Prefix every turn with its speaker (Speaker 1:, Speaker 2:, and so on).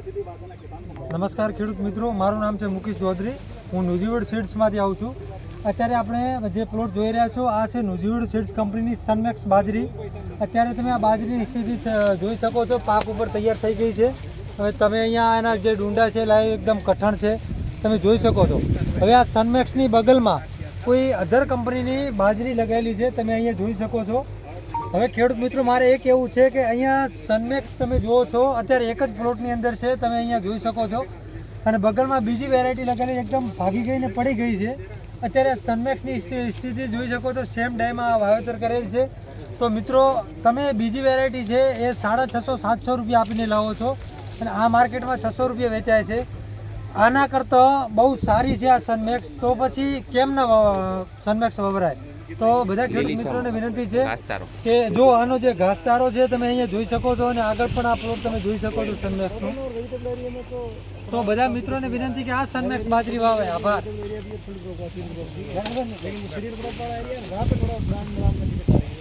Speaker 1: નમસ્કાર ખેડૂત મિત્રો, મારું નામ છે મુકેશ ચૌધરી. હું નુજીવડ સીડ્સમાંથી આવું છું. અત્યારે આપણે જે પ્લોટ જોઈ રહ્યા છો, આ છે ન્યુઝીવડ સીડ્સ કંપનીની સનમેક્સ બાજરી. અત્યારે તમે આ બાજરીની સ્થિતિ જોઈ શકો છો, પાક ઉપર તૈયાર થઈ ગઈ છે. હવે તમે અહીંયા એના જે ડુંડા છે, લાઈવ એકદમ કઠણ છે, તમે જોઈ શકો છો. હવે આ સનમેક્સની બગલમાં કોઈ અધર કંપનીની બાજરી લગાવેલી છે, તમે અહીંયા જોઈ શકો છો. હવે ખેડૂત મિત્રો, મારે એ કહેવું છે કે અહીંયા સનમેક્સ તમે જુઓ છો, અત્યારે એક જ પ્લોટની અંદર છે, તમે અહીંયા જોઈ શકો છો. અને બગલમાં બીજી વેરાયટી લગેલી એકદમ ભાગી ગઈને પડી ગઈ છે. અત્યારે સનમેક્સની સ્થિતિ જોઈ શકો તો સેમ ડાયમાં વાવેતર કરેલ છે. તો મિત્રો, તમે બીજી વેરાયટી છે, એ સાડા છસો, સાતસો રૂપિયા આપીને લાવો છો. અને આ માર્કેટમાં છસો રૂપિયા વેચાય છે. આના કરતાં બહુ સારી છે આ સનમેક્સ તો પછી કેમ ના સનમેક્સ વપરાય? તો બધા ખેડૂત મિત્રોને વિનંતી છે કે જો આનો જે ઘાસચારો છે તમે અહીંયા જોઈ શકો છો અને આગળ પણ આ પ્લોટ તમે જોઈ શકો છો સનમેક્સનો તો બધા મિત્રોને વિનંતી કે આ સનમેક્સ બાજરી વાવે. આભાર.